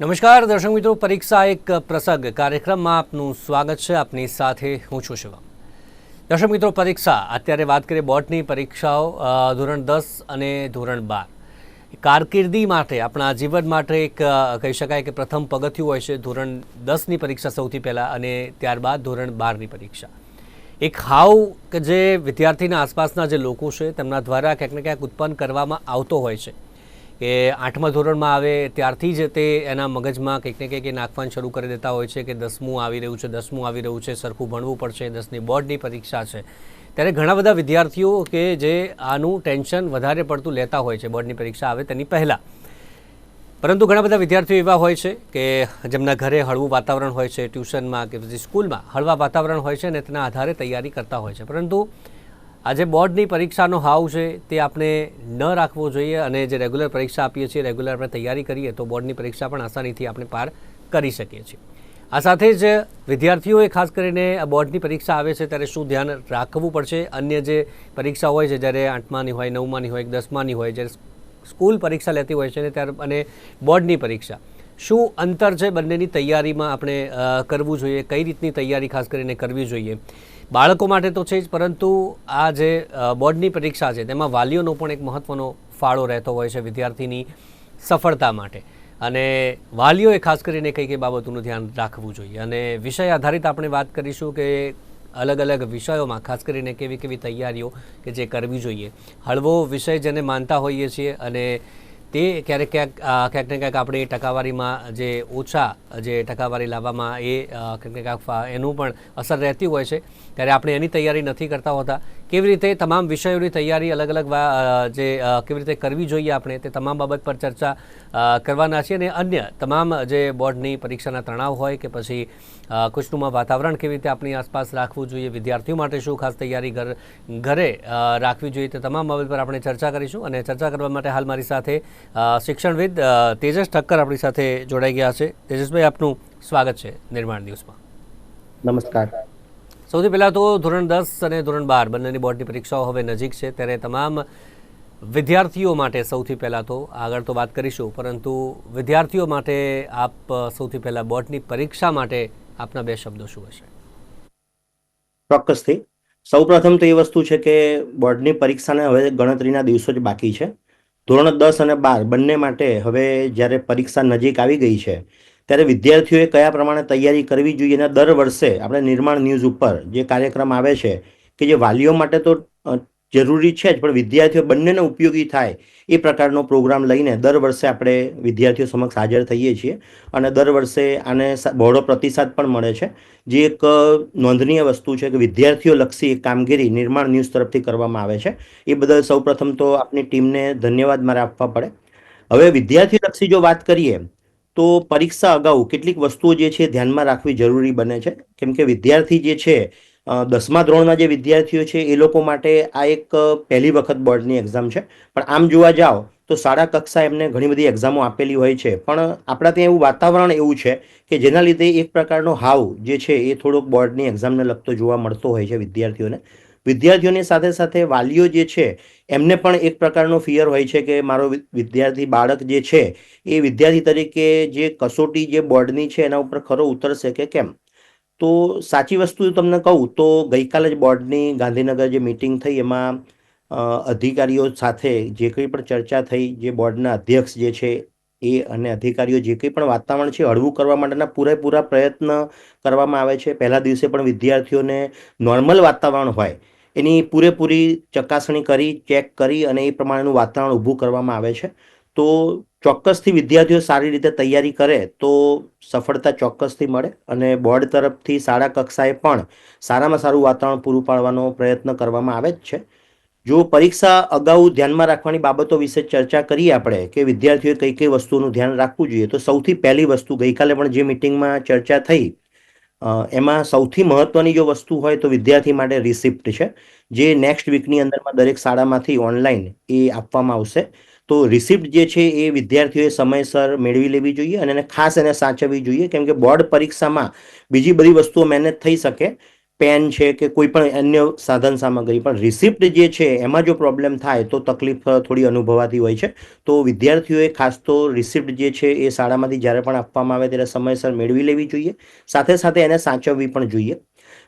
નમસ્કાર, દર્શક મિત્રો, પરીક્ષા એક પ્રસંગ કાર્યક્રમમાં આપનું સ્વાગત છે. આપની સાથે હું છું શિવમ. દર્શક મિત્રો, પરીક્ષા. અત્યારે વાત કરીએ બોર્ડની પરીક્ષાઓ ધોરણ દસ અને ધોરણ બાર. કારકિર્દી માટે, આપણા જીવન માટે એક કહી શકાય કે પ્રથમ પગથિયું હોય છે ધોરણ દસની પરીક્ષા સૌથી પહેલાં અને ત્યારબાદ ધોરણ બારની પરીક્ષા. એક હાવ કે જે વિદ્યાર્થીના આસપાસના જે લોકો છે, તેમના દ્વારા ક્યાંક ને ક્યાંક ઉત્પન્ન કરવામાં આવતો હોય છે. કે આઠમા ધોરણમાં આવે ત્યારથી જ તે એના મગજમાં કંઈક ને કંઈક નાખવાનું શરૂ કરી દેતા હોય છે કે દસમું આવી રહ્યું છે, દસમું આવી રહ્યું છે, સરખું ભણવું પડશે, દસની બોર્ડની પરીક્ષા છે. ત્યારે ઘણા બધા વિદ્યાર્થીઓ કે જે આનું ટેન્શન વધારે પડતું લેતા હોય છે, બોર્ડની પરીક્ષા આવે તેની પહેલાં. પરંતુ ઘણા બધા વિદ્યાર્થીઓ એવા હોય છે કે જેમના ઘરે હળવું વાતાવરણ હોય છે, ટ્યુશનમાં કે પછી સ્કૂલમાં હળવા વાતાવરણ હોય છે અને તેના આધારે તૈયારી કરતા હોય છે. પરંતુ આજે બોર્ડની પરીક્ષાનો હાવ છે, તે આપણે ન રાખવો જોઈએ અને જે રેગ્યુલર પરીક્ષા આપીએ છીએ, રેગ્યુલર આપણે તૈયારી કરીએ, તો બોર્ડની પરીક્ષા પણ આસાનીથી આપણે પાર કરી શકીએ છીએ. આ સાથે જ વિદ્યાર્થીઓએ ખાસ કરીને બોર્ડની પરીક્ષા આવે છે, ત્યારે શું ધ્યાન રાખવું પડશે? અન્ય જે પરીક્ષા હોય છે, જ્યારે આઠમાની હોય, નવમાની હોય, દસમાની હોય, જ્યારે સ્કૂલ પરીક્ષા લેતી હોય છે, અને ત્યારે અને બોર્ડની પરીક્ષા. શું અંતર છે બંનેની તૈયારીમાં આપણે કરવું જોઈએ? કઈ રીતની તૈયારી ખાસ કરીને કરવી જોઈએ? બાળકો માટે તો છે જ, પરંતુ આ જે બોર્ડની પરીક્ષા છે, તેમાં વાલીઓનો પણ એક મહત્ત્વનો ફાળો રહેતો હોય છે વિદ્યાર્થીની સફળતા માટે. અને વાલીઓએ ખાસ કરીને કઈ કઈ બાબતોનું ધ્યાન રાખવું જોઈએ. અને વિષય આધારિત આપણે વાત કરીશું કે અલગ અલગ વિષયોમાં, ખાસ કરીને કેવી કેવી તૈયારીઓ કે જે કરવી જોઈએ. હળવો વિષય જેને માનતા હોઈએ છીએ અને તે ક્યારેક ક્યાંક ક્યાંક ને ક્યાંક આપણી ટકાવારીમાં જે ઓછા, જે ટકાવારી લાવવામાં એ ક્યાંક ને ક્યાંક એનું પણ અસર રહેતી હોય છે. ત્યારે આપણે એની તૈયારી નથી કરતા હોતા. કેવી રીતે તમામ વિષયોની તૈયારી અલગ અલગ જે કેવી રીતે કરવી જોઈએ આપણે તે તમામ બાબત પર ચર્ચા કરવાના છીએ અને અન્ય તમામ જે બોર્ડની પરીક્ષાના તણાવ હોય કે પછી ખુશનુમા વાતાવરણ કેવી રીતે આપણી આસપાસ રાખવું જોઈએ વિદ્યાર્થીઓ માટે શું ખાસ તૈયારી ઘર ઘરે રાખવી જોઈએ તે તમામ બાબત પર આપણે ચર્ચા કરીશું અને ચર્ચા કરવા માટે હાલ મારી સાથે શિક્ષણવિદ તેજસ ઠક્કર આપણી સાથે જોડાઈ ગયા છે. તેજસભાઈ આપનું સ્વાગત છે નિર્માણ દિવસમાં. નમસ્કાર. સૌથી પહેલાં તો ધોરણ દસ અને ધોરણ બાર બંનેની બોર્ડની પરીક્ષાઓ હવે નજીક છે ત્યારે તમામ વિદ્યાર્થીઓ માટે સૌથી પહેલાં તો આગળ તો વાત કરીશું પરંતુ વિદ્યાર્થીઓ માટે આપ સૌથી પહેલાં બોર્ડની પરીક્ષા માટે આપના બે શબ્દો શું હશે? ચોક્કસથી. સૌપ્રથમ તો એ વસ્તુ છે કે બોર્ડની પરીક્ષાને હવે ગણતરીના દિવસો જ બાકી છે. ધોરણ દસ અને બાર બંને માટે હવે જ્યારે પરીક્ષા નજીક આવી ગઈ છે, ત્યારે વિદ્યાર્થીઓએ કયા પ્રમાણે તૈયારી કરવી જોઈએ અને દર વર્ષે આપણે નિર્માણ ન્યૂઝ ઉપર જે કાર્યક્રમ આવે છે, કે જે વાલીઓ માટે તો જરૂરી છે જ, પણ વિદ્યાર્થીઓ બંનેને ઉપયોગી થાય એ પ્રકારનો પ્રોગ્રામ લઈને દર વર્ષે આપણે વિદ્યાર્થીઓ સમક્ષ હાજર થઈએ છીએ અને દર વર્ષે આને બહોળો પ્રતિસાદ પણ મળે છે. જે એક નોંધનીય વસ્તુ છે કે વિદ્યાર્થીઓ લક્ષી એક કામગીરી નિર્માણ ન્યૂઝ તરફથી કરવામાં આવે છે. એ બદલ સૌપ્રથમ તો આપની ટીમને ધન્યવાદ મારે આપવા પડે. હવે વિદ્યાર્થી લક્ષી જો વાત કરીએ, તો પરીક્ષા અગાઉ કેટલીક વસ્તુઓ જે છે ધ્યાનમાં રાખવી જરૂરી બને છે. કેમ કે વિદ્યાર્થી જે છે દસમા ધોરણના જે વિદ્યાર્થીઓ છે, એ લોકો માટે આ એક પહેલી વખત બોર્ડની એક્ઝામ છે. પણ આમ જોવા જાઓ, તો શાળા કક્ષા એમને ઘણી બધી એક્ઝામો આપેલી હોય છે. પણ આપણા ત્યાં એવું વાતાવરણ એવું છે કે જેના લીધે એક પ્રકારનો હાવ જે છે, એ થોડોક બોર્ડની એક્ઝામને લગતો જોવા મળતો હોય છે વિદ્યાર્થીઓને. વિદ્યાર્થીઓની સાથે સાથે વાલીઓ જે છે, એમને પણ એક પ્રકારનો ફિયર હોય છે કે મારો વિદ્યાર્થી બાળક જે છે, એ વિદ્યાર્થી તરીકે જે કસોટી જે બોર્ડની છે, એના ઉપર ખરો ઉતરશે કે કેમ? તો સાચી વસ્તુ તમને કહું તો ગઈકાલે જ બોર્ડની ગાંધીનગર જે મિટિંગ થઈ એમાં અધિકારીઓ સાથે જે કંઈ પણ ચર્ચા થઈ, જે બોર્ડના અધ્યક્ષ જે છે એ અને અધિકારીઓ જે કંઈ પણ વાતાવરણ છે હળવું કરવા માટેના પૂરેપૂરા પ્રયત્ન કરવામાં આવે છે. પહેલા દિવસે પણ વિદ્યાર્થીઓને નોર્મલ વાતાવરણ હોય, એની પૂરેપૂરી ચકાસણી કરી ચેક કરી અને એ પ્રમાણેનું વાતાવરણ ઊભું કરવામાં આવે છે. તો ચોક્કસથી વિદ્યાર્થીઓ સારી રીતે તૈયારી કરે તો સફળતા ચોક્કસથી મળે અને બોર્ડ તરફથી શાળા કક્ષાએ પણ સારામાં સારું વાતાવરણ પૂરું પાડવાનો પ્રયત્ન કરવામાં આવે જ છે. જો પરીક્ષા અગાઉ ધ્યાનમાં રાખવાની બાબતો વિશે ચર્ચા કરીએ આપણે કે વિદ્યાર્થીઓએ કઈ કઈ વસ્તુનું ધ્યાન રાખવું જોઈએ, તો સૌથી પહેલી વસ્તુ ગઈકાલે પણ જે મિટિંગમાં ચર્ચા થઈ એમાં સૌથી મહત્વની જો વસ્તુ હોય તો વિદ્યાર્થી માટે રિસિપ્ટ છે. જે નેક્સ્ટ વીકની અંદરમાં દરેક શાળામાંથી ઓનલાઈન એ આપવામાં આવશે. તો રિસિપ્ટ જે છે એ વિદ્યાર્થીઓએ સમયસર મેળવી લેવી જોઈએ અને એને ખાસ એને સાચવવી જોઈએ. કેમ કે બોર્ડ પરીક્ષામાં બીજી બધી વસ્તુઓ મેનેજ થઈ શકે. પેન છે કે કોઈ પણ અન્ય સાધન સામગ્રી. પણ રિસિપ્ટ જે છે એમાં જો પ્રોબ્લેમ થાય તો તકલીફ થોડી અનુભવાતી હોય છે. તો વિદ્યાર્થીઓએ ખાસ તો રિસિપ્ટ જે છે એ શાળામાંથી જ્યારે પણ આપવામાં આવે ત્યારે સમયસર મેળવી લેવી જોઈએ. સાથે સાથે એને સાચવવી પણ જોઈએ.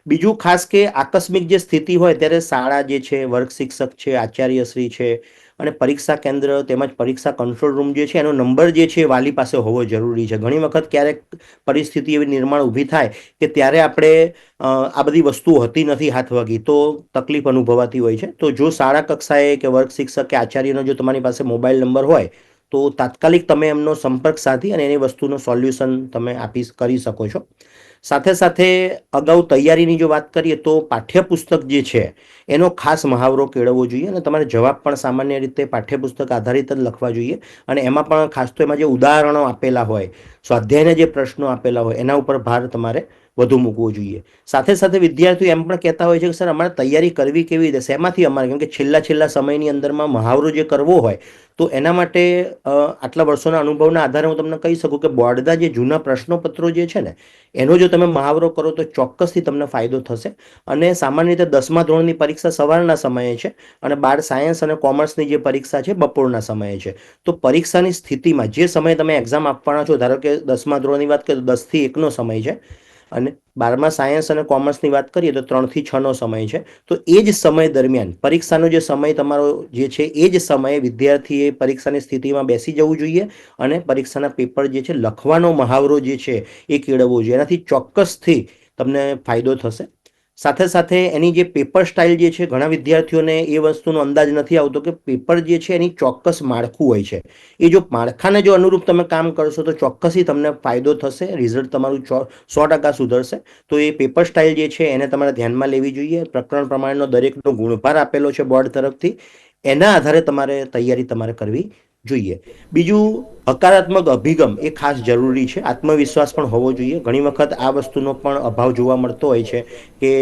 બીજું ખાસ કે આકસ્મિક જે સ્થિતિ હોય ત્યારે શાળા જે છે, વર્ગ શિક્ષક છે, આચાર્યશ્રી છે અને પરીક્ષા કેન્દ્ર તેમજ પરીક્ષા કંટ્રોલ રૂમ જે છે, એનો નંબર જે છે વાલી પાસે હોવો જરૂરી છે. ઘણી વખત ક્યારેક પરિસ્થિતિ એવી નિર્માણ ઊભી થાય કે ત્યારે આપણે આ બધી વસ્તુઓ હતી નથી હાથ વગી. તો તકલીફ અનુભવાતી હોય છે. તો જો શાળા કક્ષાએ કે વર્ગ શિક્ષક કે આચાર્યનો જો તમારી પાસે મોબાઈલ નંબર હોય, તો તાત્કાલિક તમે એમનો સંપર્ક સાધી અને એની વસ્તુનો સોલ્યુશન તમે આપી કરી શકો છો. સાથે સાથે અગાઉ તૈયારીની જો વાત કરીએ તો પાઠ્યપુસ્તક જે છે, એનો ખાસ મહાવરો કેળવવો જોઈએ અને તમારે જવાબ પણ સામાન્ય રીતે પાઠ્યપુસ્તક આધારિત જ લખવા જોઈએ અને એમાં પણ ખાસ તો એમાં જે ઉદાહરણો આપેલા હોય, સ્વાધ્યાયના જે પ્રશ્નો આપેલા હોય, એના ઉપર ભાર તમારે વધુ મૂકવો જોઈએ. સાથે સાથે વિદ્યાર્થીઓ એમ પણ કહેતા હોય છે કે, સર, અમારે તૈયારી કરવી કેવી રીતે શેમાંથી અમારે, કેમ કે છેલ્લા છેલ્લા સમયની અંદરમાં મહાવરો જે કરવો હોય તો એના માટે આટલા વર્ષોના અનુભવના આધારે હું તમને કહી શકું કે બોર્ડના જે જૂના પ્રશ્નોપત્રો જે છે ને, એનો જો તમે મહાવરો કરો તો ચોક્કસથી તમને ફાયદો થશે. અને સામાન્ય રીતે દસમા ધોરણની પરીક્ષા સવારના સમયે છે અને બાર સાયન્સ અને કોમર્સની જે પરીક્ષા છે બપોરના સમયે છે. તો પરીક્ષાની સ્થિતિમાં જે સમયે તમે એક્ઝામ આપવાના છો, ધારો કે દસમા ધોરણની વાત કરીએ તો દસથી એકનો સમય છે. અને બારમા સાયન્સ અને કોમર્સની વાત કરીએ તો ત્રણથી છનો સમય છે. તો એ જ સમય દરમિયાન પરીક્ષાનો જે સમય તમારો જે છે એ જ સમયે વિદ્યાર્થીએ પરીક્ષાની સ્થિતિમાં બેસી જવું જોઈએ અને પરીક્ષાના પેપર જે છે લખવાનો મહાવરો જે છે એ કેળવવો જોઈએ. એનાથી ચોક્કસથી તમને ફાયદો થશે. સાથે સાથે એની જે પેપર સ્ટાઇલ જે છે, ઘણા વિદ્યાર્થીઓને એ વસ્તુનો અંદાજ નથી આવતો કે પેપર જે છે, એની ચોક્કસ માળખું હોય છે. એ જો માળખાને જો અનુરૂપ તમે કામ કરશો, તો ચોક્કસથી તમને ફાયદો થશે રિઝલ્ટ તમારું સો ટકા સુધરશે. તો એ પેપર સ્ટાઇલ જે છે, એને તમારે ધ્યાનમાં લેવી જોઈએ. પ્રકરણ પ્રમાણેનો દરેકનો ગુણભાર આપેલો છે બોર્ડ તરફથી. એના આધારે તમારે તૈયારી તમારે કરવી જોઈએ. બીજું હકારાત્મક અભિગમ એ ખાસ જરૂરી છે. આત્મવિશ્વાસ પણ હોવો જોઈએ. ઘણી વખત આ વસ્તુનો પણ અભાવ જોવા મળતો હોય છે કે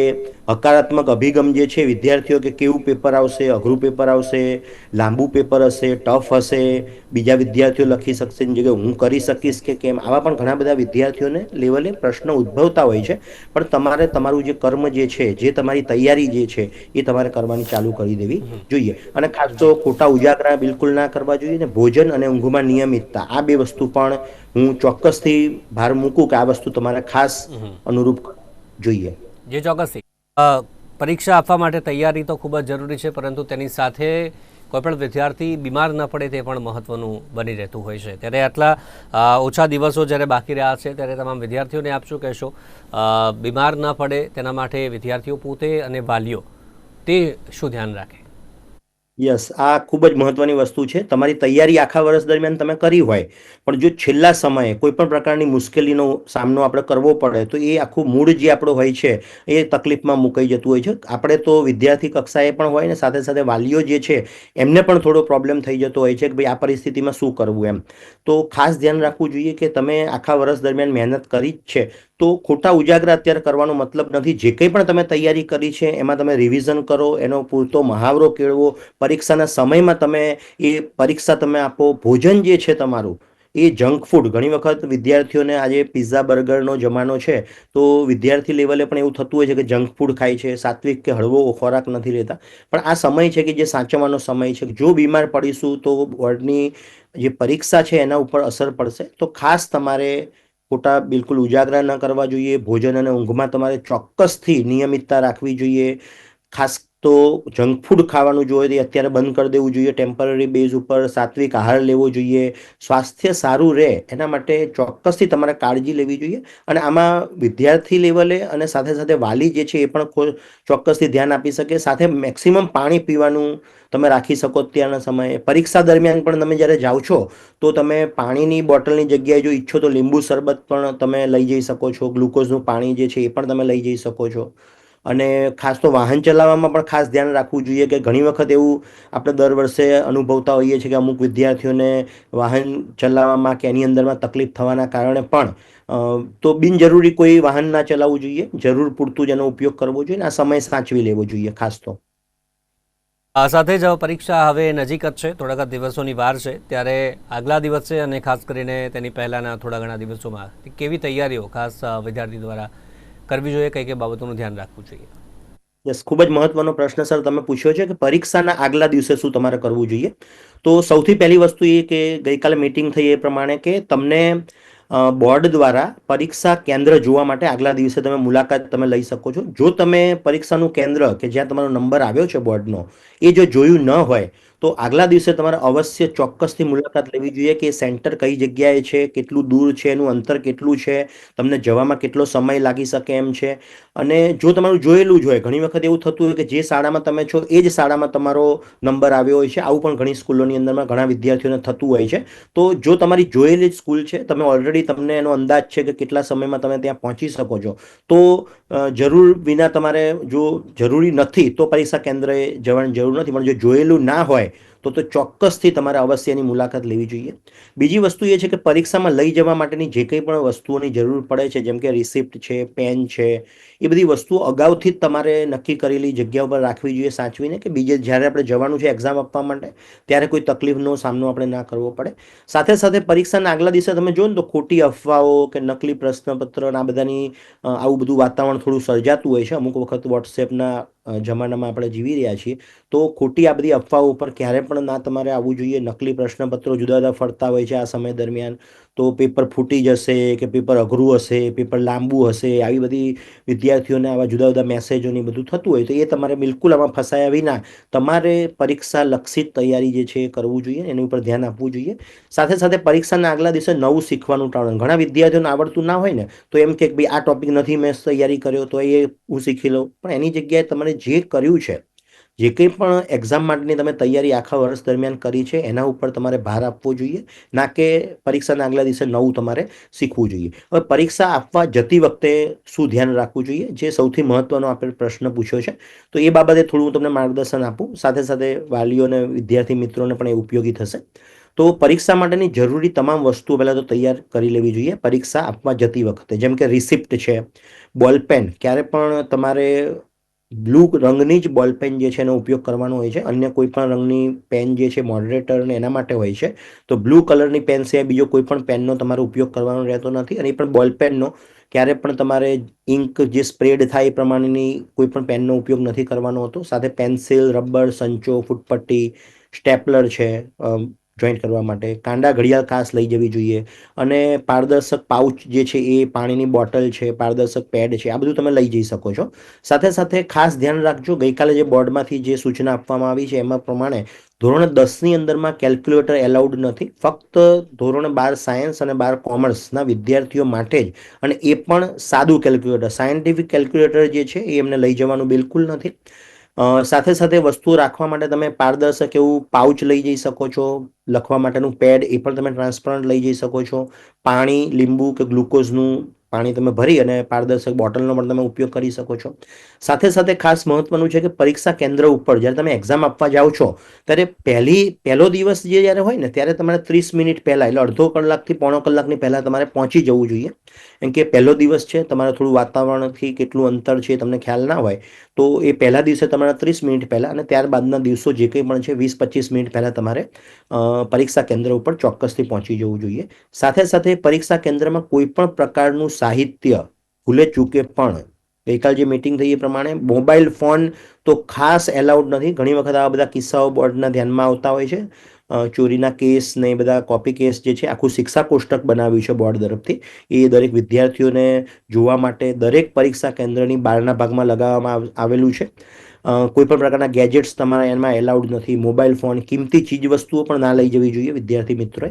હકારાત્મક અભિગમ જે છે વિદ્યાર્થીઓ કે કેવું પેપર આવશે અઘરું પેપર આવશે લાંબુ પેપર હશે ટફ હશે બીજા વિદ્યાર્થીઓ લખી શકશે એની જગ્યાએ હું કરી શકીશ કે કેમ આવા પણ ઘણા બધા વિદ્યાર્થીઓને લેવલે પ્રશ્ન ઉદ્ભવતા હોય છે. પણ તમારે તમારું જે કર્મ જે છે જે તમારી તૈયારી જે છે એ તમારે કરવાની ચાલુ કરી દેવી જોઈએ. અને ખાસ તો ખોટા ઉજાગરા બિલકુલ ના કરવા જોઈએ ને ભોજન અને ઊંઘમાં નિયમિતતા. આ બે વસ્તુ પણ હું ચોક્કસથી ભાર મૂકું કે આ વસ્તુ તમારે ખાસ અનુરૂપ જોઈએ. જે ચોક્કસથી. પરીક્ષા આપવા માટે તૈયારી તો ખૂબ જ જરૂરી છે પરંતુ તેની સાથે કોઈપણ વિદ્યાર્થી બીમાર ન પડે તે પણ મહત્વનું બની રહેતું હોય છે. ત્યારે આટલા ઓછા દિવસો જ્યારે બાકી રહ્યા છે ત્યારે તમામ વિદ્યાર્થીઓને આપ શું કહેશો બીમાર ન પડે તેના માટે વિદ્યાર્થીઓ પોતે અને વાલીઓ તે શું ધ્યાન રાખે? યસ, આ ખૂબ જ મહત્વની વસ્તુ છે. તમારી તૈયારી આખા વર્ષ દરમિયાન તમે કરી હોય, પણ જો છેલ્લા સમયે કોઈ પણ પ્રકારની મુશ્કેલીનો સામનો આપણે કરવો પડે, તો એ આખું મૂળ જે આપણો હોય છે, એ તકલીફમાં મુકાઈ જતું હોય છે. આપણે તો વિદ્યાર્થી કક્ષાએ પણ હોય ને, સાથે સાથે વાલીઓ જે છે, એમને પણ થોડો પ્રોબ્લેમ થઈ જતો હોય છે કે ભાઈ આ પરિસ્થિતિમાં શું કરવું એમ. તો ખાસ ધ્યાન રાખવું જોઈએ કે તમે આખા વર્ષ દરમિયાન મહેનત કરી જ છે. તો ખોટા ઉજાગરા અત્યારે કરવાનો મતલબ નથી. જે કંઈ પણ તમે તૈયારી કરી છે, એમાં તમે રિવિઝન કરો, એનો પૂરતો મહાવરો કેળવો, પરીક્ષાના સમયમાં તમે એ પરીક્ષા તમે આપો. ભોજન જે છે તમારું, એ જંક ફૂડ ઘણી વખત વિદ્યાર્થીઓને આજે પિઝા બર્ગરનો જમાનો છે, તો વિદ્યાર્થી લેવલે પણ એવું થતું હોય છે કે જંક ફૂડ ખાય છે, સાત્વિક કે હળવો ખોરાક નથી લેતા. પણ આ સમય છે કે જે સાચવવાનો સમય છે, જો બીમાર પડીશું તો બોર્ડની જે પરીક્ષા છે એના ઉપર અસર પડશે. તો ખાસ તમારે ખોટા બિલકુલ ઉજાગરા ન કરવા જોઈએ. ભોજન અને ઊંઘમાં તમારે ચોક્કસથી નિયમિતતા રાખવી જોઈએ. ખાસ તો જંક ફૂડ ખાવાનું જોઈએ તે અત્યારે બંધ કરી દેવું જોઈએ. ટેમ્પરરી બેઝ ઉપર સાત્વિક આહાર લેવો જોઈએ. સ્વાસ્થ્ય સારું રહે એના માટે ચોક્કસથી તમારે કાળજી લેવી જોઈએ. અને આમાં વિદ્યાર્થી લેવલે અને સાથે સાથે વાલી જે છે એ પણ ચોક્કસથી ધ્યાન આપી શકે. સાથે મેક્સિમમ પાણી પીવાનું તમે રાખી શકો અત્યારના સમયે. પરીક્ષા દરમિયાન પણ તમે જ્યારે જાઓ છો, તો તમે પાણીની બોટલની જગ્યાએ જો ઈચ્છો તો લીંબુ શરબત પણ તમે લઈ જઈ શકો છો. ગ્લુકોઝનું પાણી જે છે એ પણ તમે લઈ જઈ શકો છો. અને ખાસ તો વાહન ચલાવવામાં પણ ખાસ ધ્યાન રાખવું જોઈએ કે ઘણી વખત એવું આપણે દર વર્ષે અનુભવતા હોઈએ છીએ કે અમુક વિદ્યાર્થીઓને વાહન ચલાવવામાં કે એની અંદરમાં તકલીફ થવાના કારણે પણ તો બિનજરૂરી કોઈ વાહન ના ચલાવવું જોઈએ. જરૂર પૂરતું જ એનો ઉપયોગ કરવો જોઈએ અને આ સમય સાચવી લેવો જોઈએ ખાસ તો. આ સાથે જ પરીક્ષા હવે નજીક જ છે. થોડાક દિવસોની વાર છે. ત્યારે આગલા દિવસે અને ખાસ કરીને તેની પહેલાંના થોડા ઘણા દિવસોમાં. કેવી તૈયારીઓ ખાસ વિદ્યાર્થી દ્વારા કરવી જોઈએ કઈ કઈ બાબતોનું ધ્યાન રાખવું જોઈએ? યસ ખૂબ જ મહત્વનો પ્રશ્ન સર તમે પૂછ્યો છે કે પરીક્ષાના આગલા દિવસે શું તમારે કરવું જોઈએ? તો સૌથી પહેલી વસ્તુ એ કે ગઈકાલે મીટિંગ થઈ એ પ્રમાણે કે તમને બોર્ડ દ્વારા પરીક્ષા કેન્દ્ર જોવા માટે આગલા દિવસે તમે મુલાકાત તમે લઈ શકો છો. જો તમે પરીક્ષાનું કેન્દ્ર કે જ્યાં તમારો નંબર આવ્યો છે બોર્ડનો એ જો જોયું ન હોય તો આગલા દિવસે તમારે અવશ્ય ચોક્કસથી મુલાકાત લેવી જોઈએ કે સેન્ટર કઈ જગ્યાએ છે, કેટલું દૂર છે, એનું અંતર કેટલું છે, તમને જવામાં કેટલો સમય લાગી શકે એમ છે. અને જો તમારું જોયેલું જ હોય, ઘણી વખત એવું થતું હોય કે જે શાળામાં તમે છો એ જ શાળામાં તમારો નંબર આવ્યો હોય છે, આવું પણ ઘણી સ્કૂલોની અંદરમાં ઘણા વિદ્યાર્થીઓને થતું હોય છે. તો જો તમારી જોયેલી જ સ્કૂલ છે, તમે ઓલરેડી તમને એનો અંદાજ છે કે કેટલા સમયમાં તમે ત્યાં પહોંચી શકો છો. તો જરૂર વિના તમારે જો જરૂરી નથી, તો પરીક્ષા કેન્દ્રએ જવાની જરૂર નથી. પણ જો જોયેલું ના હોય તો તો ચોક્કસથી તમારે અવશ્ય એની મુલાકાત લેવી જોઈએ. બીજી વસ્તુ એ છે કે પરીક્ષામાં લઈ જવા માટેની જે કંઈ પણ વસ્તુઓની જરૂર પડે છે, જેમ કે રિસિપ્ટ છે, પેન છે, એ બધી વસ્તુઓ અગાઉથી જ તમારે નક્કી કરેલી જગ્યા ઉપર રાખવી જોઈએ, સાચવીને કે બીજે જ્યારે આપણે જવાનું છે એક્ઝામ આપવા માટે, ત્યારે કોઈ તકલીફનો સામનો આપણે ના કરવો પડે. સાથે સાથે પરીક્ષાના આગલા દિવસે તમે જો ને તો ખોટી અફવાઓ કે નકલી પ્રશ્નપત્ર આ બધાની આવું બધું વાતાવરણ થોડું સર્જાતું હોય છે. અમુક વખત વોટ્સએપના જમાનામાં આપણે જીવી રહ્યા છીએ, તો ખોટી આ બધી અફવાઓ ઉપર ક્યારે પણ ના તમારે આવવું જોઈએ. નકલી પ્રશ્નપત્રો જુદા જુદા ફરતા હોય છે આ સમય દરમિયાન. તો પેપર ફૂટી જશે કે પેપર અઘરું હશે, પેપર લાંબુ હશે, આવી બધી વિદ્યાર્થીઓને આવા જુદા જુદા મેસેજોની બધું થતું હોય તો એ તમારે બિલકુલ આમાં ફસાયા વિના તમારે પરીક્ષા લક્ષિત તૈયારી જે છે એ કરવું જોઈએ, એની ઉપર ધ્યાન આપવું જોઈએ. સાથે સાથે પરીક્ષાના આગલા દિવસે નવું શીખવાનું ટાળવાનું. ઘણા વિદ્યાર્થીઓને આવડતું ના હોય ને, તો એમ કે ભાઈ આ ટોપિક નથી મેં તૈયારી કર્યો તો એ હું શીખી લઉં. પણ એની જગ્યાએ તમારે જે કર્યું છે જે કંઈ પણ એક્ઝામ માટેની તમે તૈયારી આખા વર્ષ દરમિયાન કરી છે, એના ઉપર તમારે ભાર આપવો જોઈએ. ના કે પરીક્ષાના આગલા દિવસે નવું તમારે શીખવું જોઈએ. હવે પરીક્ષા આપવા જતી વખતે શું ધ્યાન રાખવું જોઈએ? જે સૌથી મહત્વનો આપણે પ્રશ્ન પૂછ્યો છે. તો એ બાબતે થોડું હું તમને માર્ગદર્શન આપું. સાથે સાથે વાલીઓ અને વિદ્યાર્થી મિત્રોને પણ એ ઉપયોગી થશે. તો પરીક્ષા માટેની જરૂરી તમામ વસ્તુઓ પહેલાં તો તૈયાર કરી લેવી જોઈએ. પરીક્ષા આપવા જતી વખતે. જેમ કે રિસિપ્ટ છે બોલપેન ક્યારે પણ તમારે બ્લુ રંગની જ બોલ પેન જે છે એનો ઉપયોગ કરવાનો હોય છે. અન્ય કોઈ પણ રંગની પેન જે છે મોડરેટર ને એના માટે હોય છે. તો બ્લુ કલરની પેન સિવાય બીજો કોઈ પણ પેનનો તમારે ઉપયોગ કરવાનો રહેતો નથી. અને એ પણ બોલપેનનો ક્યારે પણ તમારે ઇન્ક જે સ્પ્રેડ થાય એ પ્રમાણેની કોઈ પણ પેનનો ઉપયોગ નથી કરવાનો હોતો. સાથે પેન્સિલ, રબર, સંચો, ફૂટપટ્ટી, સ્ટેપલર છે જોઈન્ટ કરવા માટે. કાંડા ઘડિયાળ ખાસ લઈ જવી જોઈએ. અને પારદર્શક પાઉચ જે છે એ પાણીની બોટલ છે, પારદર્શક પેડ છે, આ બધું તમે લઈ જઈ શકો છો. સાથે સાથે ખાસ ધ્યાન રાખજો, ગઈકાલે જે બોર્ડમાંથી જે સૂચના આપવામાં આવી છે એમાં પ્રમાણે ધોરણ દસની અંદરમાં કેલ્ક્યુલેટર એલાઉડ નથી. ફક્ત ધોરણ બાર સાયન્સ અને બાર કોમર્સના વિદ્યાર્થીઓ માટે જ અને એ પણ સાદું કેલ્ક્યુલેટર સાયન્ટિફિક કેલ્ક્યુલેટર જે છે એ એમને લઈ જવાનું બિલકુલ નથી. સાથે સાથે વસ્તુઓ રાખવા માટે તમે પારદર્શક એવું પાઉચ લઈ જઈ શકો છો, લખવા માટેનું પેડ એ પણ તમે ટ્રાન્સપરન્ટ લઈ જઈ શકો છો. પાણી, લીંબુ કે ગ્લુકોઝનું પાણી તમે ભરી અને પારદર્શક બોટલનો પણ તમે ઉપયોગ કરી શકો છો. સાથે સાથે ખાસ મહત્વનું છે કે પરીક્ષા કેન્દ્ર ઉપર જ્યારે તમે એક્ઝામ આપવા જાઓ છો, ત્યારે પહેલી, પહેલો દિવસ જે જ્યારે હોય ને, ત્યારે તમારે ત્રીસ મિનિટ પહેલાં એટલે અડધો કલાકથી પોણો કલાકની પહેલાં તમારે પહોંચી જવું જોઈએ. કેમ કે પહેલો દિવસ છે, તમારે થોડું વાતાવરણથી કેટલું અંતર છે તમને ખ્યાલ ના હોય, તો એ પહેલા દિવસે તમારે ત્રીસ મિનિટ પહેલાં અને ત્યારબાદના દિવસો જે કંઈ પણ છે, વીસ પચીસ મિનિટ પહેલાં તમારે પરીક્ષા કેન્દ્ર ઉપર ચોક્કસથી પહોંચી જવું જોઈએ. સાથે સાથે પરીક્ષા કેન્દ્રમાં કોઈ પણ પ્રકારનું સાહિત્ય ભૂલે ચૂકે પણ. ગઈકાલ જે મિટિંગ થઈ એ પ્રમાણે મોબાઈલ ફોન તો ખાસ એલાઉડ નથી. ઘણી વખત આવા બધા કિસ્સાઓ બોર્ડના ધ્યાનમાં આવતા હોય છે. ચોરીના કેસ ને એ બધા કોપી કેસ જે છે, આખું શિક્ષા કોષ્ટક બનાવ્યું છે બોર્ડ તરફથી. એ દરેક વિદ્યાર્થીઓને જોવા માટે દરેક પરીક્ષા કેન્દ્રની બહારના ભાગમાં લગાવવામાં આવેલું છે. કોઈ પણ પ્રકારના ગેજેટ્સ તમારા એમાં એલાઉડ નથી. મોબાઈલ ફોન, કિંમતી ચીજ વસ્તુઓ પણ ના લઈ જવી જોઈએ વિદ્યાર્થી મિત્રોએ.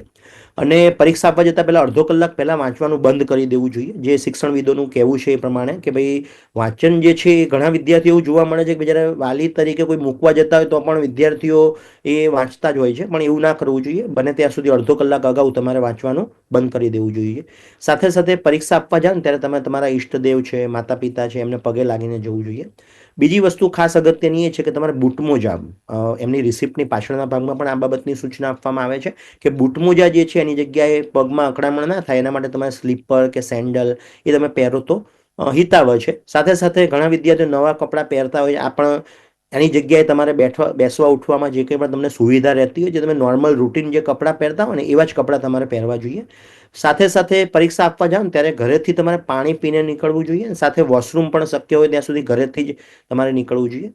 અને પરીક્ષા આપવા જતાં પહેલાં અડધો કલાક પહેલાં વાંચવાનું બંધ કરી દેવું જોઈએ. જે શિક્ષણવિદોનું કહેવું છે એ પ્રમાણે કે ભાઈ, વાંચન જે છે એ ઘણા વિદ્યાર્થીઓ જોવા મળે છે કે જ્યારે વાલી તરીકે કોઈ મૂકવા જતા હોય તો પણ વિદ્યાર્થીઓ એ વાંચતા જ હોય છે. પણ એવું ના કરવું જોઈએ. બને ત્યાં સુધી અડધો કલાક અગાઉ તમારે વાંચવાનું બંધ કરી દેવું જોઈએ. સાથે સાથે પરીક્ષા આપવા જાઓ ને ત્યારે તમે તમારા ઈષ્ટદેવ છે માતા પિતા છે, એમને પગે લાગીને જવું જોઈએ. બીજી વસ્તુ ખાસ અગત્યની એ છે કે તમારે બૂટમોજા એમની રિસિપ્ટની પાછળના ભાગમાં પણ આ બાબતની સૂચના આપવામાં આવે છે કે બૂટમોજા જે છે એની જગ્યાએ પગમાં અકળામણ ના થાય એના માટે તમારે સ્લીપર કે સેન્ડલ એ તમે પહેરો તો અ, હિતાવ છે. સાથે સાથે ઘણા વિદ્યાર્થીઓ નવા કપડાં પહેરતા હોય આ પણ એની જગ્યાએ તમારે બેઠવા બેસવા, ઉઠવામાં જે કંઈ પણ તમને સુવિધા રહેતી હોય, જે તમે નોર્મલ રૂટીન જે કપડાં પહેરતા હોય ને, એવા જ કપડાં તમારે પહેરવા જોઈએ. સાથે સાથે પરીક્ષા આપવા જાઓ ત્યારે ઘરેથી તમારે પાણી પીને નીકળવું જોઈએ અને સાથે વોશરૂમ પણ શક્ય હોય ત્યાં સુધી ઘરેથી જ તમારે નીકળવું જોઈએ.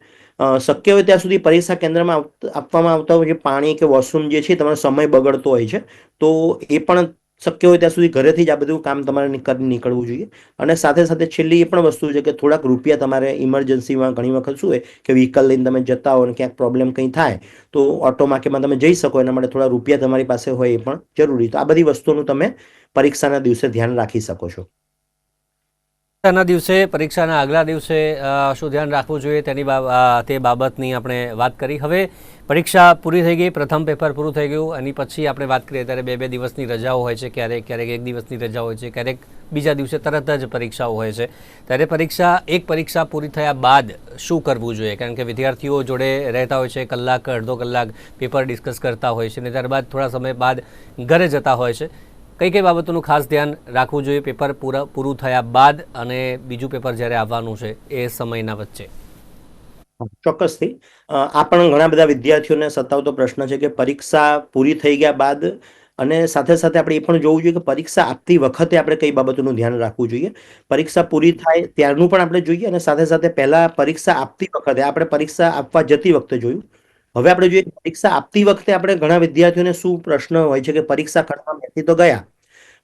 શક્ય હોય ત્યાં સુધી પરીક્ષા કેન્દ્રમાં આપવામાં આવતા હોય જે પાણી કે વોશરૂમ જે છે તમારો સમય બગડતો હોય છે, તો એ પણ શક્ય હોય ત્યાં સુધી ઘરેથી જ આ બધું કામ તમારે નીકળવું જોઈએ. અને સાથે સાથે છેલ્લી એ પણ વસ્તુ છે કે થોડાક રૂપિયા તમારે ઇમરજન્સીમાં ઘણી વખત શું હોય કે વ્હીકલ લઈને તમે જતા હો અને ક્યાંક પ્રોબ્લેમ કંઈ થાય, તો ઓટો માર્કેટમાં તમે જઈ શકો, એના માટે થોડા રૂપિયા તમારી પાસે હોય એ પણ જરૂરી. તો આ બધી વસ્તુનું તમે પરીક્ષાના દિવસે ધ્યાન રાખી શકો છો. પરીક્ષાના દિવસે, પરીક્ષાના આગલા દિવસે શું ધ્યાન રાખવું જોઈએ તેની તે બાબતની આપણે વાત કરી. હવે પરીક્ષા પૂરી થઈ ગઈ, પ્રથમ પેપર પૂરું થઈ ગયું, એની પછી આપણે વાત કરીએ ત્યારે બે બે દિવસની રજાઓ હોય છે, ક્યારેક ક્યારેક એક દિવસની રજા હોય છે, ક્યારેક બીજા દિવસે તરત જ પરીક્ષાઓ હોય છે. ત્યારે પરીક્ષા, એક પરીક્ષા પૂરી થયા બાદ શું કરવું જોઈએ? કારણ કે વિદ્યાર્થીઓ જોડે રહેતા હોય છે, કલાક, અડધો કલાક પેપર ડિસ્કસ કરતા હોય છે અને ત્યારબાદ થોડા સમય બાદ ઘરે જતા હોય છે. કઈ કઈ બાબતોનું ખાસ ધ્યાન રાખવું જોઈએ? પેપર પૂરા પૂરું થયા બાદ અને બીજું પેપર જ્યારે આવવાનું છે એ સમયના વચ્ચે. ચોક્કસથી. આ પણ ઘણા બધા વિદ્યાર્થીઓને સતાવતો પ્રશ્ન છે કે પરીક્ષા પૂરી થઈ ગયા બાદ અને સાથે સાથે આપણે એ પણ જોવું જોઈએ કે પરીક્ષા આપતી વખતે આપણે કઈ બાબતોનું ધ્યાન રાખવું જોઈએ. પરીક્ષા પૂરી થાય ત્યારનું પણ આપણે જોઈએ અને સાથે સાથે પહેલા પરીક્ષા આપતી વખતે, આપણે પરીક્ષા આપવા જતી વખતે જોયું. હવે આપણે જોઈએ પરીક્ષા આપતી વખતે આપણે ઘણા વિદ્યાર્થીઓને શું પ્રશ્ન હોય છે કે પરીક્ષા ખંડમાં બેસી તો ગયા.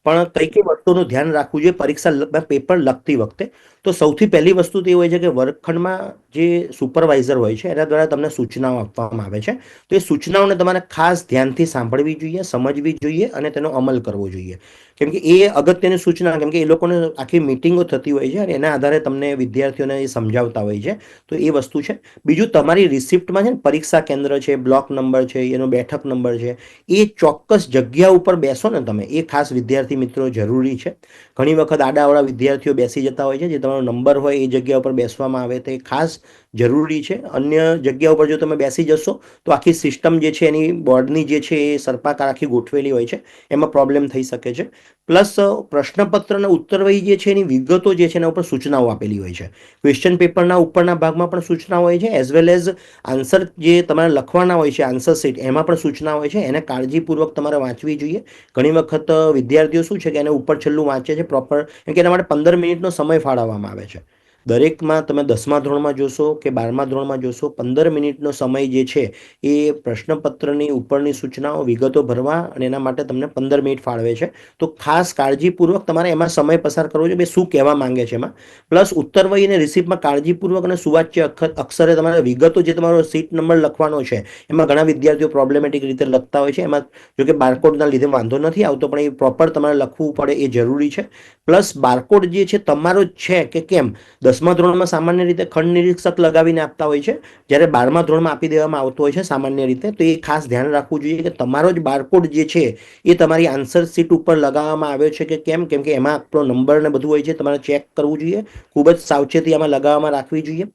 પણ કઈ કઈ વસ્તુનું ધ્યાન રાખવું જોઈએ પરીક્ષા પેપર લખતી વખતે? તો સૌથી પહેલી વસ્તુ તે હોય છે કે વર્ગખંડમાં જે સુપરવાઇઝર હોય છે, એના દ્વારા તમને સૂચનાઓ આપવામાં આવે છે. તો એ સૂચનાઓને તમારે ખાસ ધ્યાનથી સાંભળવી જોઈએ, સમજવી જોઈએ અને તેનો અમલ કરવો જોઈએ. કેમ કે એ અગત્યની સૂચના, કેમ કે એ લોકોને આખી મિટિંગો થતી હોય છે અને એના આધારે તમને વિદ્યાર્થીઓને એ સમજાવતા હોય છે. તો એ વસ્તુ છે. બીજું તમારી રિસિપ્ટમાં છે ને પરીક્ષા કેન્દ્ર છે, બ્લોક નંબર છે, એનો બેઠક નંબર છે, એ ચોક્કસ જગ્યા ઉપર બેસો ને તમે. એ ખાસ વિદ્યાર્થી મિત્રો જરૂરી છે. ઘણી વખત આડાવાળા વિદ્યાર્થીઓ બેસી જતા હોય છે, જે તમારો નંબર હોય એ જગ્યા ઉપર બેસવામાં આવે તો એ ખાસ જરૂરી છે. અન્ય જગ્યા ઉપર જો તમે બેસી જશો, તો આખી સિસ્ટમ જે છે એની બોર્ડની જે છે એ સર્પાકાર આખી ગોઠવેલી હોય છે. એમાં પ્રોબ્લેમ થઈ શકે છે. પ્લસ પ્રશ્નપત્રના અને ઉત્તરવહી જે છે એની વિગતો જે છે એના ઉપર સૂચનાઓ આપેલી હોય છે. ક્વેશ્ચન પેપરના ઉપરના ભાગમાં પણ સૂચના હોય છે એઝ વેલ એઝ આન્સર જે તમારે લખવાના હોય છે આન્સર શીટ એમાં પણ સૂચના હોય છે. એને કાળજીપૂર્વક તમારે વાંચવી જોઈએ. ઘણી વખત વિદ્યાર્થીઓ શું છે કે એને ઉપર છેલ્લું વાંચે છે પ્રોપર કેમ કે એના માટે પંદર મિનિટનો સમય ફાળવવામાં આવે છે. દરેકમાં તમે દસમા ધોરણમાં જોશો કે બારમા ધોરણમાં જોશો, પંદર મિનિટનો સમય જે છે, એ પ્રશ્નપત્રની ઉપરની સૂચનાઓ, વિગતો ભરવા અને એના માટે તમને પંદર મિનિટ ફાળવે છે. તો ખાસ કાળજીપૂર્વક તમારે એમાં સમય પસાર કરવો જોઈએ શું કહેવા માંગે છે એમાં. પ્લસ ઉત્તરવહી અને રિસિપ્ટમાં કાળજીપૂર્વક અને સુવાચ્ય અક્ષર તમારે વિગતો જે તમારો સીટ નંબર લખવાનો છે, એમાં ઘણા વિદ્યાર્થીઓ પ્રોબ્લેમેટિક રીતે લખતા હોય છે. એમાં જો કે બારકોડના લીધે વાંધો નથી આવતો, પણ એ પ્રોપર તમારે લખવું પડે એ જરૂરી છે. પ્લસ બારકોડ જે છે, તમારો જ છે કે કેમ? દસમા ધોરણમાં સામાન્ય રીતે ખંડ નિરીક્ષક લગાવીને આપતા હોય છે. જ્યારે બારમા ધોરણમાં આપી દેવામાં આવતો હોય છે સામાન્ય રીતે, તો એ ખાસ ધ્યાન રાખવું જોઈએ કે તમારો જ બારકોડ જે છે, એ તમારી આન્સર શીટ ઉપર લગાવવામાં આવ્યો છે કે કેમ? કેમ કે એમાં આપણો નંબર ને બધું હોય છે, તમારે ચેક કરવું જોઈએ. ખૂબ જ સાવચેતી આમાં લગાવવામાં રાખવી જોઈએ.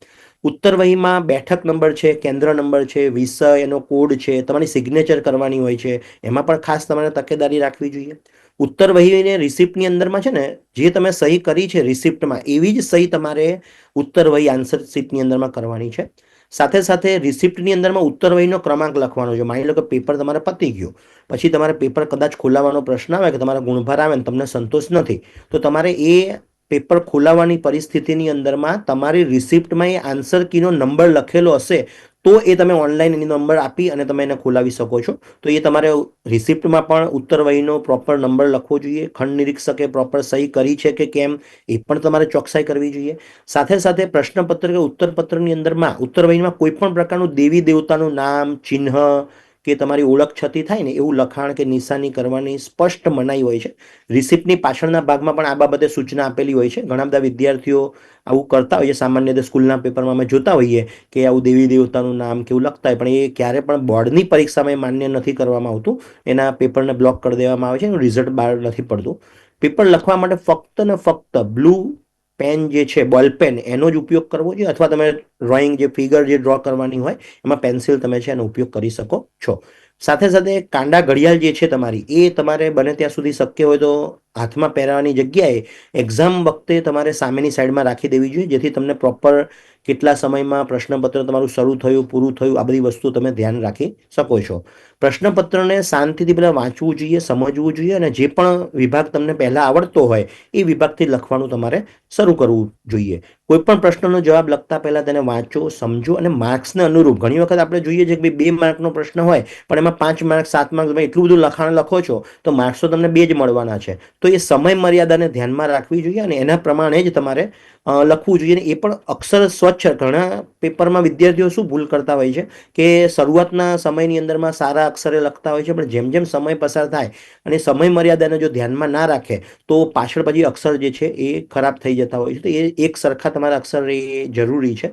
ઉત્તર વહીમાં બેઠક નંબર છે, કેન્દ્ર નંબર છે, વિષય એનો કોડ છે, તમારી સિગ્નેચર કરવાની હોય છે, એમાં પણ ખાસ તમારે તકેદારી રાખવી જોઈએ. ઉત્તરવહી વહીને રિસિપ્ટની અંદરમાં છે ને, જે તમે સહી કરી છે રિસિપ્ટમાં એવી જ સહી તમારે ઉત્તર વહી આન્સર શીટની અંદરમાં કરવાની છે. સાથે સાથે રિસિપ્ટની અંદરમાં ઉત્તર વહીનો ક્રમાંક લખવાનો છે. માની લો કે પેપર તમારે પતી ગયું. પછી તમારે પેપર કદાચ ખોલાવવાનો પ્રશ્ન આવે કે તમારા ગુણભાર આવે ને તમને સંતોષ નથી, તો તમારે એ પેપર ખોલાવવાની પરિસ્થિતિની અંદરમાં તમારી રિસિપ્ટમાં એ આન્સર કીનો નંબર લખેલો હશે તો એ તમે ઓનલાઈન એની નંબર આપી અને તમે એને ખોલાવી શકો છો. તો એ તમારે રિસિપ્ટમાં પણ ઉત્તરવહીનો પ્રોપર નંબર લખવો જોઈએ, ખંડ નિરીક્ષકે પ્રોપર સહી કરી છે કે કેમ, એ પણ તમારે ચોકસાઈ કરવી જોઈએ. સાથે સાથે પ્રશ્નપત્ર કે ઉત્તરપત્રની અંદરમાં ઉત્તરવહીમાં કોઈ પણ પ્રકારનું દેવી દેવતાનું નામ, ચિહ્ન કે તમારી ઓળખ છતી થાય ને એવું લખાણ કે નિશાની કરવાની સ્પષ્ટ મનાઈ હોય છે. રિસિપ્ટની પાછળના ભાગમાં પણ આ બાબતે સૂચના આપેલી હોય છે. ઘણા બધા વિદ્યાર્થીઓ આવું કરતા છે. સામાન્ય રીતે સ્કૂલના પેપરમાં અમે જોતા હોઈએ કે આવું દેવી દેવતાનું નામ કે એવું લખતા હોય, પણ એ ક્યારે પણ બોર્ડની પરીક્ષામાં માન્ય નથી કરવામાં આવતું. એના પેપરને બ્લોક કરી દેવામાં આવે છે એનું રિઝલ્ટ બહાર નથી પડતું. પેપર લખવા માટે ફક્ત ને ફક્ત બ્લુ પેન જે છે બોલ પેન એનો જ ઉપયોગ કરવો જોઈએ? અથવા તમે ડ્રોઈંગ જે ફિગર જે ડ્રો કરવાની હોય, એમાં પેન્સિલ તમે છે, એનો ઉપયોગ કરી શકો છો. સાથે સાથે કાંડા ઘડિયાળ જે છે તમારી, એ તમારે બને ત્યાં સુધી શક્ય હોય તો હાથમાં પહેરવાની જગ્યાએ એક્ઝામ વખતે તમારે સામેની સાઈડમાં રાખી દેવી જોઈએ, જેથી તમને પ્રોપર કેટલા સમયમાં પ્રશ્નપત્ર તમારું શરૂ થયું, પૂરું થયું, આ બધી વસ્તુ તમે ધ્યાન રાખી શકો છો. પ્રશ્નપત્રને શાંતિથી પહેલાં વાંચવું જોઈએ, સમજવું જોઈએ અને જે પણ વિભાગ તમને પહેલાં આવડતો હોય, એ વિભાગથી લખવાનું તમારે શરૂ કરવું જોઈએ. કોઈ પણ પ્રશ્નનો જવાબ લખતા પહેલાં તેને વાંચો, સમજો અને માર્ક્સને અનુરૂપ. ઘણી વખત આપણે જોઈએ છે કે બે માર્કનો પ્રશ્ન હોય, પણ એમાં પાંચ માર્ક, સાત માર્ક, તમે એટલું બધું લખાણ લખો છો, તો માર્ક્સ તો તમને બે જ મળવાના છે. તો એ સમય મર્યાદાને ધ્યાનમાં રાખવી જોઈએ અને એના પ્રમાણે જ તમારે લખવું જોઈએ અને એ પણ અક્ષર સ્વચ્છ ઘણા પેપરમાં વિદ્યાર્થીઓ શું ભૂલ કરતા હોય છે કે શરૂઆતના સમયની અંદરમાં સારા અક્ષરે લખતા હોય છે, પણ જેમ જેમ સમય પસાર થાય અને સમય મર્યાદાને જો ધ્યાનમાં ના રાખે, તો પાછળ પછી અક્ષર જે છે એ ખરાબ થઈ જતા હોય છે. તો એ એક સરખા તમારા અક્ષર એ જરૂરી છે.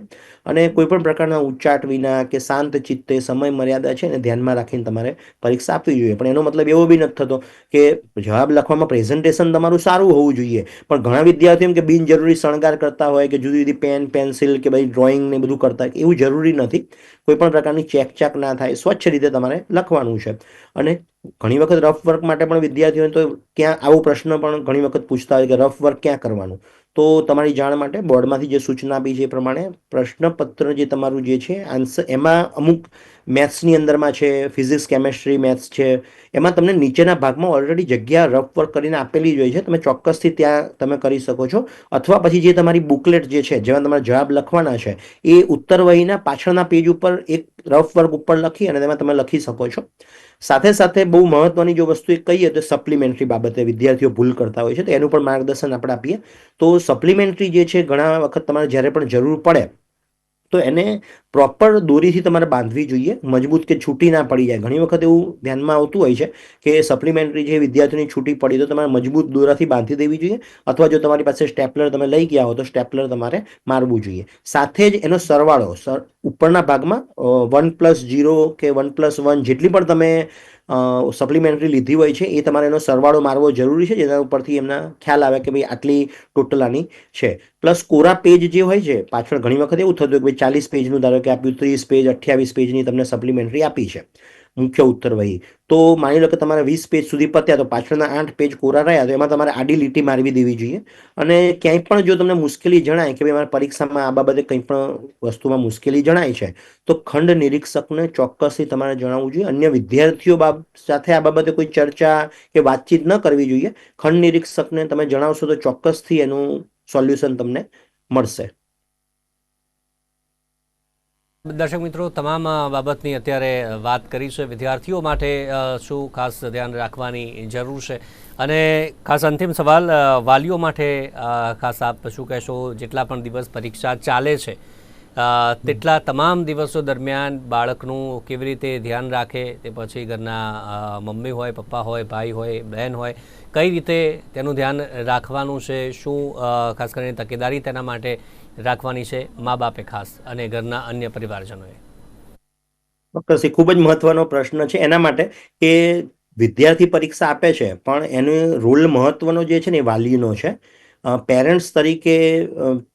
અને કોઈ પણ પ્રકારના ઉચ્ચાટ વિના કે શાંત ચિત્તે સમય મર્યાદા છે ને ધ્યાનમાં રાખીને તમારે પરીક્ષા આપવી જોઈએ. પણ એનો મતલબ એવો બી નથી થતો કે જવાબ લખવામાં પ્રેઝન્ટેશન તમારું સારું હોવું જોઈએ. પણ ઘણા વિદ્યાર્થીઓ એમ કે બિનજરૂરી શણગાર કરતા હોય કે જુદી જુદી પેન પેન્સિલ કે ભાઈ ડ્રોઈંગ ને બધું કરતા એવું જરૂરી નથી. કોઈ પણ પ્રકારની ચેકચાક ના થાય, સ્વચ્છ રીતે તમારે લખવાનું છે. અને ઘણી વખત રફ વર્ક માટે પણ વિદ્યાર્થીઓને તો ક્યાં આવો પ્રશ્ન પણ ઘણી વખત પૂછતા હોય કે રફ વર્ક ક્યાં કરવાનું? તો તમારી જાણ માટે બોર્ડમાંથી જે સૂચના આપી છે એ પ્રમાણે પ્રશ્નપત્ર જે તમારું જે છે આન્સર એમાં અમુક મેથ્સની અંદરમાં છે ફિઝિક્સ કેમેસ્ટ્રી મેથ્સ છે, એમાં તમને નીચેના ભાગમાં ઓલરેડી જગ્યા રફ વર્ક કરીને આપેલી જ હોય છે. તમે ચોક્કસથી ત્યાં તમે કરી શકો છો. અથવા પછી જે તમારી બુકલેટ જે છે, જેમાં તમારે જવાબ લખવાના છે, એ ઉત્તર વહીના પાછળના પેજ ઉપર એક રફ વર્ક ઉપર લખી અને તેમાં તમે લખી શકો છો. સાથે સાથે બહુ મહત્વની જો વસ્તુ એક કહીએ તો સપ્લિમેન્ટરી બાબતે વિદ્યાર્થીઓ ભૂલ કરતા હોય છે, તો એનું પણ માર્ગદર્શન આપણે આપીએ. તો સપ્લિમેન્ટરી જે છે, ઘણા વખત તમારે જ્યારે પણ જરૂર પડે તો એને પ્રોપર દોરીથી તમારે બાંધવી જોઈએ. મજબૂત કે છૂટી ના પડી જાય. ઘણી વખત એવું ધ્યાનમાં આવતું હોય છે કે સપ્લિમેન્ટરી જે વિદ્યાર્થીઓની છૂટી પડી તો તમારે મજબૂત દોરાથી બાંધી દેવી જોઈએ અથવા જો તમારી પાસે સ્ટેપલર તમે લઈ ગયા હો તો સ્ટેપલર તમારે મારવું જોઈએ. સાથે જ એનો સરવાળો સર ઉપરના ભાગમાં વન પ્લસ જીરો કે વન પ્લસ વન જેટલી પણ તમે સપ્લિમેન્ટરી લીધી હોય છે, એ તમારે એનો સરવાળો મારવો જરૂરી છે, જેના ઉપરથી એમના ખ્યાલ આવે કે ભાઈ આટલી ટોટલ આની છે. પ્લસ કોરા પેજ જે હોય છે, પાછળ ઘણી વખત એવું થતું કે ભાઈ ચાલીસ પેજનું ધારો કે આપ્યું, ત્રીસ પેજ અઠ્યાવીસ પેજની તમને સપ્લિમેન્ટરી આપી છે. મુખ્ય ઉત્તર વહી. તો માની લો કે તમારે વીસ પેજ સુધી પત્યા, તો પાછળના આઠ પેજ કોરા રહ્યા, તો એમાં તમારે આડી લીટી મારવી દેવી જોઈએ. અને ક્યાંય પણ જો તમને મુશ્કેલી જણાય કે ભાઈ મારા પરીક્ષામાં આ બાબતે કંઈ પણ વસ્તુમાં મુશ્કેલી જણાય છે, તો ખંડ નિરીક્ષકને ચોક્કસથી તમારે જણાવવું જોઈએ. અન્ય વિદ્યાર્થીઓ સાથે આ બાબતે કોઈ ચર્ચા કે વાતચીત ન કરવી જોઈએ. ખંડ નિરીક્ષકને તમે જણાવશો તો ચોક્કસથી એનું સોલ્યુશન તમને મળશે. દર્શક મિત્રો, તમામ બાબતની અત્યારે વાત કરી છે. વિદ્યાર્થીઓ માટે શું ખાસ ધ્યાન રાખવાની જરૂર છે? અને ખાસ અંતિમ સવાલ વાલીઓ માટે ખાસ આપ શું કહેશો? જેટલા પણ દિવસ પરીક્ષા ચાલે છે તેટલા તમામ દિવસો દરમિયાન બાળકનું કેવી રીતે ધ્યાન રાખે? તે પછી ઘરના મમ્મી હોય, પપ્પા હોય, ભાઈ હોય, બહેન હોય, કઈ રીતે તેનું ધ્યાન રાખવાનું છે? શું ખાસ કરીને તકેદારી તેના માટે રાખવાની છે મા બાપે ખાસ અને ઘરના અન્ય પરિવારજનોએ. ચોક્કસ એ ખૂબ જ મહત્વનો પ્રશ્ન છે એના માટે કે વિદ્યાર્થી પરીક્ષા આપે છે, પણ એનો રોલ મહત્વનો જે છે ને એ વાલીનો છે. પેરેન્ટ્સ તરીકે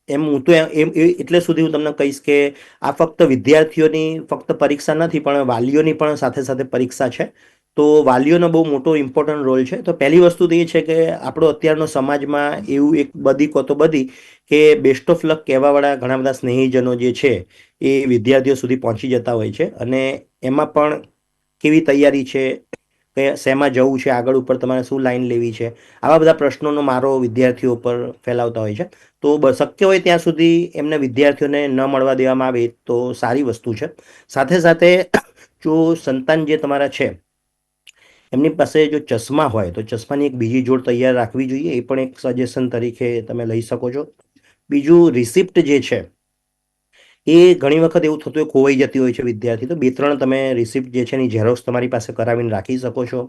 એમ હું તો એમ એટલે સુધી હું તમને કહીશ કે આ ફક્ત વિદ્યાર્થીઓની ફક્ત પરીક્ષા નથી પણ વાલીઓની પણ સાથે સાથે પરીક્ષા છે. તો વાલીઓનો બહુ મોટો ઇમ્પોર્ટન્ટ રોલ છે. તો પહેલી વસ્તુ તો એ છે કે આપણો અત્યારનો સમાજમાં એવું એક બધી કોતો બધી કે બેસ્ટ ઓફ લક કહેવાવાળા ઘણા બધા સ્નેહીજનો જે છે, એ વિદ્યાર્થીઓ સુધી પહોંચી જતા હોય છે. અને એમાં પણ કેવી તૈયારી છે, કે શેમાં જવું છે, આગળ ઉપર તમારે શું લાઈન લેવી છે, આવા બધા પ્રશ્નોનો મારો વિદ્યાર્થીઓ પર ફેલાવતા હોય છે. તો શક્ય હોય ત્યાં સુધી એમને વિદ્યાર્થીઓને ન મળવા દેવામાં આવે તો સારી વસ્તુ છે. સાથે સાથે જો સંતાન જે તમારા છે એમની પાસે જો ચશ્મા હોય, તો ચશ્માની એક બીજી જોડ તૈયાર રાખવી જોઈએ. એ પણ એક સજેશન તરીકે તમે લઈ શકો છો. બીજું રિસિપ્ટ જે છે, એ ઘણી વખત એવું થતું હોય, ખોવાઈ જતી હોય છે વિદ્યાર્થી. તો બે ત્રણ તમે રિસિપ્ટ જે છે એની ઝેરોક્સ તમારી પાસે કરાવીને રાખી શકો છો.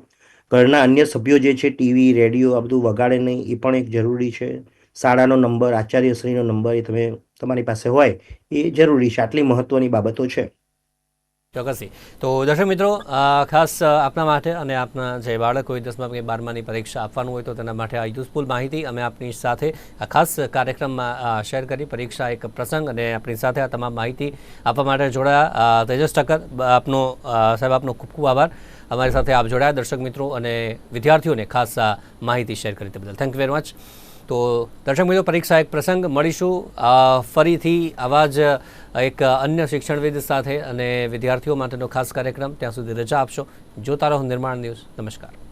ઘરના અન્ય સભ્યો જે છે, ટીવી, રેડિયો, આ બધું વગાડે નહીં, એ પણ એક જરૂરી છે. શાળાનો નંબર, આચાર્યશ્રીનો નંબર એ તમે તમારી પાસે હોય, એ જરૂરી છે. આટલી મહત્વની બાબતો છે. ચોક્કસથી. તો દર્શક મિત્રો ખાસ આપના માટે અને આપના જે બાળક હોય, દસમા કે બારમાની પરીક્ષા આપવાનું હોય, તો તેના માટે આ યુઝફુલ માહિતી અમે આપની સાથે આ ખાસ કાર્યક્રમમાં શેર કરી. પરીક્ષા એક પ્રસંગ અને આપણી સાથે આ તમામ માહિતી આપવા માટે જોડાયા. તેજસ ઠક્કર, આપનો સાહેબ, આપનો ખૂબ ખૂબ આભાર. અમારી સાથે આપ જોડાયા. દર્શક મિત્રો અને વિદ્યાર્થીઓને ખાસ માહિતી શેર કરી તે બદલ. થેન્ક યુ વેરી મચ તો દર્શક મિત્રો, પરીક્ષા એક પ્રસંગ. મળીશું. ફરીથી આવા જ એક અન્ય શિક્ષણવિદ સાથે અને વિદ્યાર્થીઓ માટેનો ખાસ કાર્યક્રમ. ત્યાં સુધી રજા આપશો. જોતા રહો નિર્માણ ન્યૂઝ. નમસ્કાર.